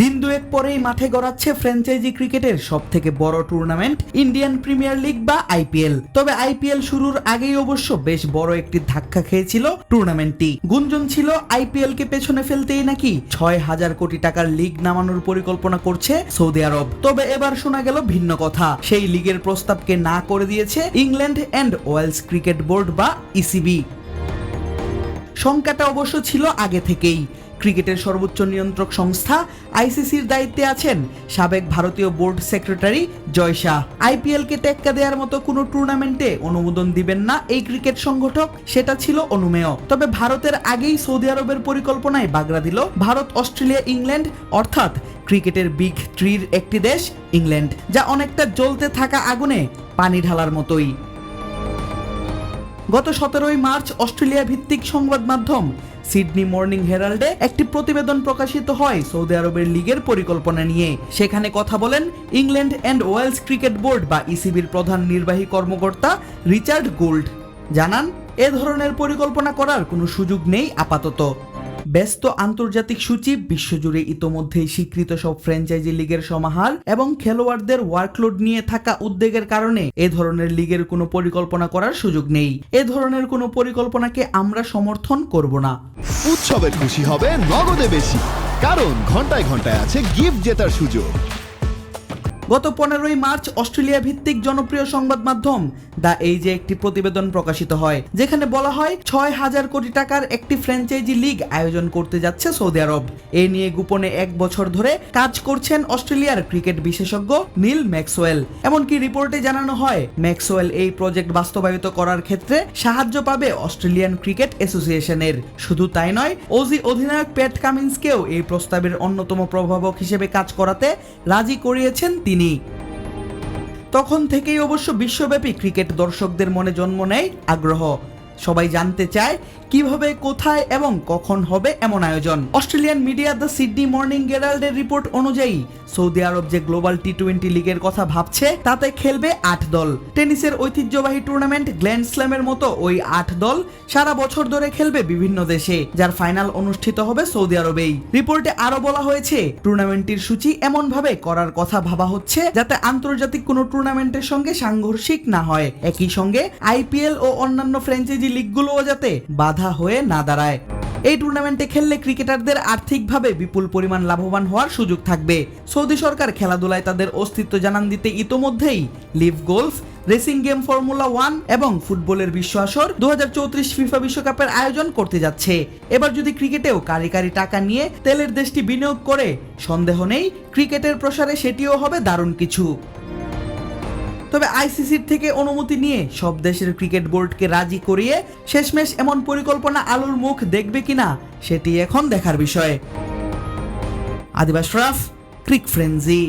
দিন দুয়েক পরেই মাঠে গড়াচ্ছে ফ্র্যাঞ্চাইজি ক্রিকেটের সব থেকে বড় টুর্নামেন্ট ইন্ডিয়ান প্রিমিয়ার লিগ বা আইপিএল। তবে আইপিএল শুরুর আগেই অবশ্য বেশ বড় একটি ধাক্কা খেয়েছিল টুর্নামেন্টটি। গুঞ্জন ছিল আইপিএল কে পেছনে ফেলতেই নাকি ছয় হাজার কোটি টাকার লিগ নামানোর পরিকল্পনা করছে সৌদি আরব। তবে এবার শোনা গেল ভিন্ন কথা। সেই লিগের প্রস্তাবকে না করে দিয়েছে England and Wales Cricket Board বা ইসিবি। শঙ্কাটা অবশ্য ছিল আগে থেকেই। ক্রিকেটের সর্বোচ্চ নিয়ন্ত্রক সংস্থা আইসিসির দায়িত্বে আছেন সাবেক ভারতীয় বোর্ড সেক্রেটারি জয় শাহ। আইপিএলকে টেক্কা দেওয়ার মতো কোনো টুর্নামেন্টে অনুমোদন দিবেন না এই ক্রিকেট সংগঠক, সেটা ছিল অনুমেয়। তবে ভারতের আগেই সৌদি আরবের পরিকল্পনায় বাগড়া দিল ভারত, অস্ট্রেলিয়া, ইংল্যান্ড, অর্থাৎ ক্রিকেটের বিগ থ্রির একটি দেশ, ইংল্যান্ড, যা অনেকটা জ্বলতে থাকা আগুনে পানি ঢালার মতোই। গত সতেরোই মার্চ অস্ট্রেলিয়া ভিত্তিক সংবাদ মাধ্যম সিডনি মর্নিং হেরাল্ডে একটি প্রতিবেদন প্রকাশিত হয় সৌদি আরবের লিগের পরিকল্পনা নিয়ে। সেখানে কথা বলেন England and Wales Cricket Board বা ইসিবির প্রধান নির্বাহী কর্মকর্তা রিচার্ড গোল্ড। জানান, এ ধরনের পরিকল্পনা করার কোনো সুযোগ নেই আপাতত। ব্যস্ত আন্তর্জাতিক সূচি, বিশ্বজুড়ে ইতোমধ্যেই স্বীকৃত সব ফ্র্যাঞ্চাইজি লিগের সমাহার এবং খেলোয়াড়দের ওয়ার্কলোড নিয়ে থাকা উদ্বেগের কারণে এ ধরনের লীগের কোনো পরিকল্পনা করার সুযোগ নেই। এ ধরনের কোনো পরিকল্পনাকে আমরা সমর্থন করব না। উৎসবে খুশি হবে নগদে বেশি, কারণ ঘন্টায় ঘন্টায় আছে গিফট জেতার সুযোগ। গত পনেরোই মার্চ অস্ট্রেলিয়া ভিত্তিক জনপ্রিয় সংবাদ মাধ্যম দা এই যে একটি প্রতিবেদন প্রকাশিত হয়, যেখানে বলা হয় ছয় হাজার কোটি টাকার একটি ফ্র্যাঞ্চাইজি লিগ আয়োজন করতে যাচ্ছে সৌদি আরব। এ নিয়ে গোপনে এক বছর ধরে কাজ করছেন অস্ট্রেলিয়ার ক্রিকেট বিশেষজ্ঞ নীল ম্যাক্সওয়েল। এমনকি রিপোর্টে জানানো হয়, ম্যাক্সওয়েল এই প্রজেক্ট বাস্তবায়িত করার ক্ষেত্রে সাহায্য পাবে অস্ট্রেলিয়ান ক্রিকেট অ্যাসোসিয়েশনের। শুধু তাই নয়, ওজি অধিনায়ক প্যাট কামিন্সকেও এই প্রস্তাবের অন্যতম প্রভাবক হিসেবে কাজ করাতে রাজি করিয়েছেন তিনি। তখন থেকেই অবশ্য বিশ্বব্যাপী ক্রিকেট দর্শকদের মনে জন্ম নেয় আগ্রহ। সবাই জানতে চায় কীভাবে, কোথায় এবং কখন হবে এমন আয়োজন। Australian media the Sydney Morning গেরাল্ডের report অনুযায়ী, সৌদি আরব যে গ্লোবাল টি টোয়েন্টি লিগের কথা ভাবছে, তাতে খেলবে আট দল। টেনিসের ঐতিহ্যবাহী টুর্নামেন্ট গ্ল্যান্ড স্ল্যামের মতো ওই আট দল সারা বছর ধরে খেলবে বিভিন্ন দেশে, যার ফাইনাল অনুষ্ঠিত হবে সৌদি আরবেই। রিপোর্টে আরও বলা হয়েছে টুর্নামেন্টটির সূচি এমন ভাবে করার কথা ভাবা হচ্ছে যাতে আন্তর্জাতিক কোনো টুর্নামেন্টের সঙ্গে সাংঘর্ষিক না হয়। একই সঙ্গে আইপিএল ও অন্যান্য ফ্র্যাঞ্চাইজি লিগগুলোও যাতে বাধা হয়ে না দাঁড়ায়। এই টুর্নামেন্টে খেললে ক্রিকেটারদের আর্থিকভাবে বিপুল পরিমাণ লাভবান হওয়ার সুযোগ থাকবে। সৌদি সরকার খেলাধুলায় তাদের অস্তিত্ব জানান দিতে ইতোমধ্যেই LIV golf, racing game, formula one এবং ফুটবলের বিশ্ব আসর দু হাজার চৌত্রিশ ফিফা বিশ্বকাপের আয়োজন করতে যাচ্ছে। এবার যদি ক্রিকেটেও কারি কারি টাকা নিয়ে তেলের দেশটি বিনিয়োগ করে, সন্দেহ নেই, ক্রিকেটের প্রসারে সেটিও হবে দারুণ কিছু। তবে আইসিসির থেকে অনুমতি নিয়ে সব দেশের ক্রিকেট বোর্ডকে রাজি করিয়ে শেষমেশ এমন পরিকল্পনা আলোর মুখ দেখবে কিনা, সেটি এখন দেখার বিষয়। আদিবাস রাফ, ক্রিক ফ্রেন্সি।